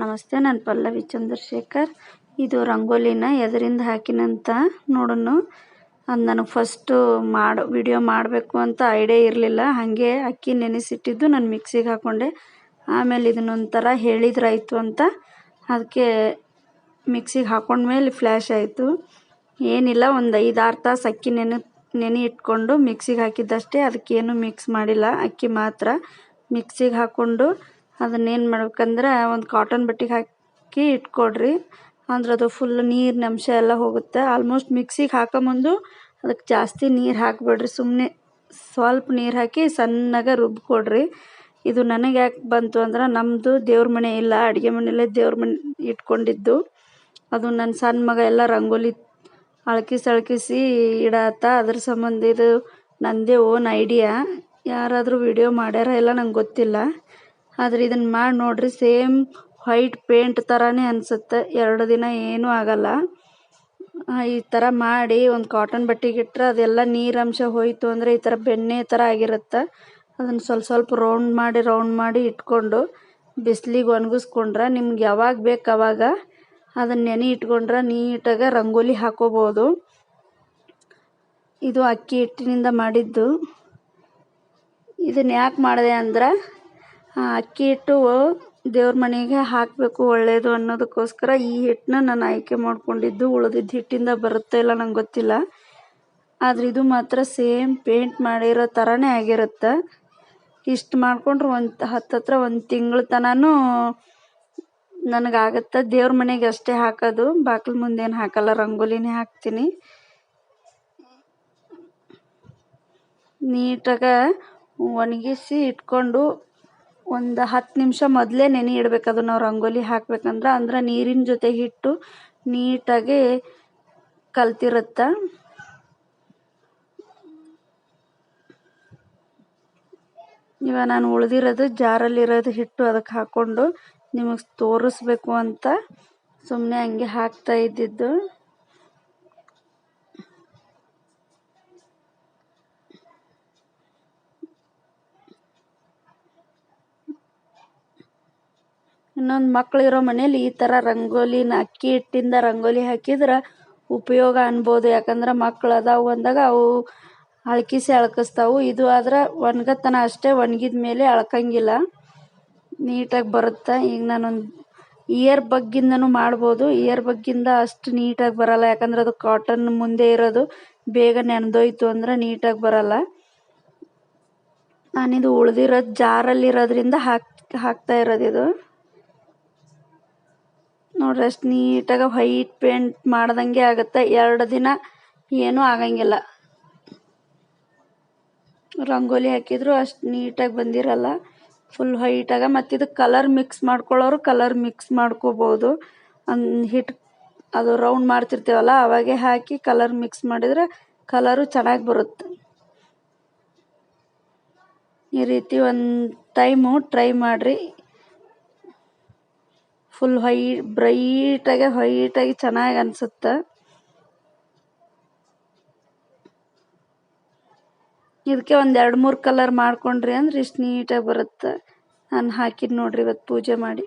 ನಮಸ್ತೆ, ನಾನು ಪಲ್ಲವಿ ಚಂದ್ರಶೇಖರ್. ಇದು ರಂಗೋಲಿನ ಎದರಿಂದ ಹಾಕಿನಂತ ನೋಡೋಣ. ಅದು ನನಗೆ ಫಸ್ಟು ಮಾಡೋ ವಿಡಿಯೋ ಮಾಡಬೇಕು ಅಂತ ಐಡಿಯಾ ಇರಲಿಲ್ಲ. ಹಾಗೆ ಅಕ್ಕಿ ನೆನೆಸಿಟ್ಟಿದ್ದು ನಾನು ಮಿಕ್ಸಿಗೆ ಹಾಕ್ಕೊಂಡೆ ಆಮೇಲೆ ಇದನ್ನೊಂಥರ ಹೇಳಿದ್ರಾಯ್ತು ಅಂತ ಅದಕ್ಕೆ ಮಿಕ್ಸಿಗೆ ಹಾಕೊಂಡ್ಮೇಲೆ ಫ್ಲ್ಯಾಶ್ ಆಯಿತು. ಏನಿಲ್ಲ, ಒಂದು ಐದಾರು ತಾಸು ಅಕ್ಕಿ ನೆನೆ ನೆನೆ ಇಟ್ಕೊಂಡು ಮಿಕ್ಸಿಗೆ ಹಾಕಿದ್ದಷ್ಟೇ. ಅದಕ್ಕೇನು ಮಿಕ್ಸ್ ಮಾಡಿಲ್ಲ. ಅಕ್ಕಿ ಮಾತ್ರ ಮಿಕ್ಸಿಗೆ ಹಾಕ್ಕೊಂಡು ಅದನ್ನೇನು ಮಾಡ್ಬೇಕಂದ್ರೆ ಒಂದು ಕಾಟನ್ ಬಟ್ಟೆಗೆ ಹಾಕಿ ಇಟ್ಕೊಡ್ರಿ. ಅಂದ್ರೆ ಅದು ಫುಲ್ ನೀರಿನ ಅಂಶ ಎಲ್ಲ ಹೋಗುತ್ತೆ. ಆಲ್ಮೋಸ್ಟ್ ಮಿಕ್ಸಿಗೆ ಹಾಕೊಂಬಂದು ಅದಕ್ಕೆ ಜಾಸ್ತಿ ನೀರು ಹಾಕಬೇಡ್ರಿ. ಸುಮ್ಮನೆ ಸ್ವಲ್ಪ ನೀರು ಹಾಕಿ ಸಣ್ಣಗೆ ರುಬ್ಬಿಕೊಡ್ರಿ ಇದು ನನಗೆ ಯಾಕೆ ಬಂತು ಅಂದ್ರೆ ನಮ್ಮದು ದೇವ್ರ ಮನೆ ಇಲ್ಲ. ಅಡುಗೆ ಮನೆಯಲ್ಲೇ ದೇವ್ರ ಮನೆ ಇಟ್ಕೊಂಡಿದ್ದು. ಅದು ನನ್ನ ಸಣ್ಣ ಮಗ ಎಲ್ಲ ರಂಗೋಲಿ ಅಳಕಿಸಿ ಅಳಕಿಸಿ ಇಡತ್ತ ಅದ್ರ ಸಂಬಂಧ ಇದು ನನ್ನದೇ ಓನ್ ಐಡಿಯಾ ಯಾರಾದರೂ ವಿಡಿಯೋ ಮಾಡ್ಯಾರ ಇಲ್ಲ ನಂಗೆ ಗೊತ್ತಿಲ್ಲ. ಆದ್ರೆ ಇದನ್ನ ಮಾಡಿ ನೋಡ್ರಿ ಸೇಮ್ ವೈಟ್ ಪೇಂಟ್ ಥರನೇ ಅನಿಸುತ್ತೆ. ಎರಡು ದಿನ ಏನೂ ಆಗಲ್ಲ. ಈ ಥರ ಮಾಡಿ ಒಂದು ಕಾಟನ್ ಬಟ್ಟೆಗೆ ಇಟ್ಟರೆ ಅದೆಲ್ಲ ನೀರಂಶ ಹೋಯಿತು ಅಂದರೆ ಈ ಥರ ಬೆಣ್ಣೆ ಥರ ಆಗಿರುತ್ತೆ. ಅದನ್ನು ಸ್ವಲ್ಪ ಸ್ವಲ್ಪ ರೌಂಡ್ ಮಾಡಿ ರೌಂಡ್ ಮಾಡಿ ಇಟ್ಕೊಂಡು ಬಿಸಿಲಿಗೆ ಒಣಗಿಸ್ಕೊಂಡ್ರೆ ನಿಮ್ಗೆ ಯಾವಾಗ ಬೇಕು ಅವಾಗ ಅದನ್ನ ನೆನೆ ಇಟ್ಕೊಂಡ್ರೆ ನೀಟಾಗಿ ರಂಗೋಲಿ ಹಾಕೋಬೋದು. ಇದು ಅಕ್ಕಿ ಹಿಟ್ಟಿನಿಂದ ಮಾಡಿದ್ದು. ಇದನ್ನ ಯಾಕೆ ಮಾಡಿದೆ ಅಂದ್ರೆ ಅಕ್ಕಿ ಹಿಟ್ಟು ದೇವ್ರ ಮನೆಗೆ ಹಾಕಬೇಕು ಒಳ್ಳೆಯದು ಅನ್ನೋದಕ್ಕೋಸ್ಕರ ಈ ಹಿಟ್ಟನ್ನ ನಾನು ಆಯ್ಕೆ ಮಾಡಿಕೊಂಡಿದ್ದು. ಉಳಿದಿದ್ದ ಹಿಟ್ಟಿಂದ ಬರುತ್ತೋ ಇಲ್ಲ ನಂಗೆ ಗೊತ್ತಿಲ್ಲ. ಆದರೆ ಇದು ಮಾತ್ರ ಸೇಮ್ ಪೇಂಟ್ ಮಾಡಿರೋ ಥರನೇ ಆಗಿರುತ್ತೆ. ಇಷ್ಟು ಮಾಡಿಕೊಂಡ್ರೆ ಒಂದು ಹತ್ತತ್ರ ಒಂದು ತಿಂಗಳ ತನೂ ನನಗಾಗತ್ತೆ. ದೇವ್ರ ಮನೆಗೆ ಅಷ್ಟೇ ಹಾಕೋದು. ಬಾಗಿಲು ಮುಂದೇನು ಹಾಕಲ್ಲ, ರಂಗೋಲಿನೇ ಹಾಕ್ತೀನಿ. ನೀಟಾಗಿ ಒಣಗಿಸಿ ಇಟ್ಕೊಂಡು ಒಂದು ಹತ್ತು ನಿಮಿಷ ಮೊದಲೇ ನೆನೆ ಇಡಬೇಕು. ಅದು ನಾವು ರಂಗೋಲಿ ಹಾಕ್ಬೇಕಂದ್ರೆ ಅಂದ್ರೆ ನೀರಿನ ಜೊತೆ ಹಿಟ್ಟು ನೀಟಾಗಿ ಕಲ್ತಿರುತ್ತೆ. ಇವಾಗ ನಾನು ಉಳಿದಿರೋದು ಜಾರಲ್ಲಿರೋದು ಹಿಟ್ಟು ಅದಕ್ಕೆ ಹಾಕ್ಕೊಂಡು ನಿಮಗೆ ತೋರಿಸ್ಬೇಕು ಅಂತ ಸುಮ್ಮನೆ ಹಂಗೆ ಹಾಕ್ತಾ ಇದ್ದಿದ್ದು. ಇನ್ನೊಂದು ಇರೋ ಮನೇಲಿ ಈ ಥರ ರಂಗೋಲಿನ ಅಕ್ಕಿ ಹಿಟ್ಟಿಂದ ರಂಗೋಲಿ ಹಾಕಿದ್ರೆ ಉಪಯೋಗ ಅನ್ಬೋದು. ಯಾಕಂದ್ರೆ ಮಕ್ಳು ಅದಾವು ಅಂದಾಗ ಅವು ಅಳ್ಕಿಸಿ ಅಳ್ಕಿಸ್ತಾವು. ಇದು ಆದ್ರೆ ಒಣಗತನ ಅಷ್ಟೇ, ಒಣಗಿದ ಮೇಲೆ ಅಳ್ಕಂಗಿಲ್ಲ. ನೀಟಾಗಿ ಬರುತ್ತೆ? ಈಗ ನಾನೊಂದು ಇಯರ್ ಬಗ್ಗಿಂದನೂ ಮಾಡ್ಬೋದು. ಇಯರ್ ಬಗ್ಗಿಂದ ಅಷ್ಟು ನೀಟಾಗಿ ಬರಲ್ಲ. ಯಾಕಂದ್ರೆ ಅದು ಕಾಟನ್ ಮುಂದೆ ಇರೋದು. ಬೇಗ ನೆನೆದೋಯ್ತು ಅಂದ್ರೆ ನೀಟಾಗಿ ಬರಲ್ಲ. ನಾನಿದು ಉಳಿದಿರೋದು ಜಾರಲ್ಲಿರೋದ್ರಿಂದ ಹಾಕ್, ಹಾಕ್ತಾ ಇರೋದು ಇದು. ನೋಡ್ರಿ ಅಷ್ಟು ನೀಟಾಗಿ ವೈಟ್ ಪೇಂಟ್ ಮಾಡ್ದಂಗೆ ಆಗುತ್ತೆ. ಎರಡು ದಿನ ಏನೂ ಆಗಂಗಿಲ್ಲ. ರಂಗೋಲಿ ಹಾಕಿದ್ರು ಅಷ್ಟು ನೀಟಾಗಿ ಬಂದಿರಲ್ಲ. ಫುಲ್ ವೈಟಾಗ ಮತ್ತು ಇದು ಕಲರ್ ಮಿಕ್ಸ್ ಮಾಡ್ಕೊಳ್ಳೋರು ಕಲರ್ ಮಿಕ್ಸ್ ಮಾಡ್ಕೋಬೋದು. ಹಿಟ್ ಅದು ರೌಂಡ್ ಮಾಡ್ತಿರ್ತೀವಲ್ಲ, ಅವಾಗೆ ಹಾಕಿ ಕಲರ್ ಮಿಕ್ಸ್ ಮಾಡಿದರೆ ಕಲರು ಚೆನ್ನಾಗಿ ಬರುತ್ತೆ. ಈ ರೀತಿ ಒಂದು ಟೈಮು ಟ್ರೈ ಮಾಡಿರಿ. ಫುಲ್ ವೈ ಬ್ರೈಟಾಗಿ ವೈಟಾಗಿ ಚೆನ್ನಾಗಿ ಅನಿಸುತ್ತೆ. ಇದಕ್ಕೆ ಒಂದು ಎರಡು ಮೂರು ಕಲರ್ ಮಾಡ್ಕೊಂಡ್ರಿ ಅಂದ್ರೆ ಇಷ್ಟು ನೀಟಾಗಿ ಬರುತ್ತೆ. ನಾನು ಹಾಕಿದ್ದು ನೋಡ್ರಿ ಇವತ್ತು ಪೂಜೆ ಮಾಡಿ.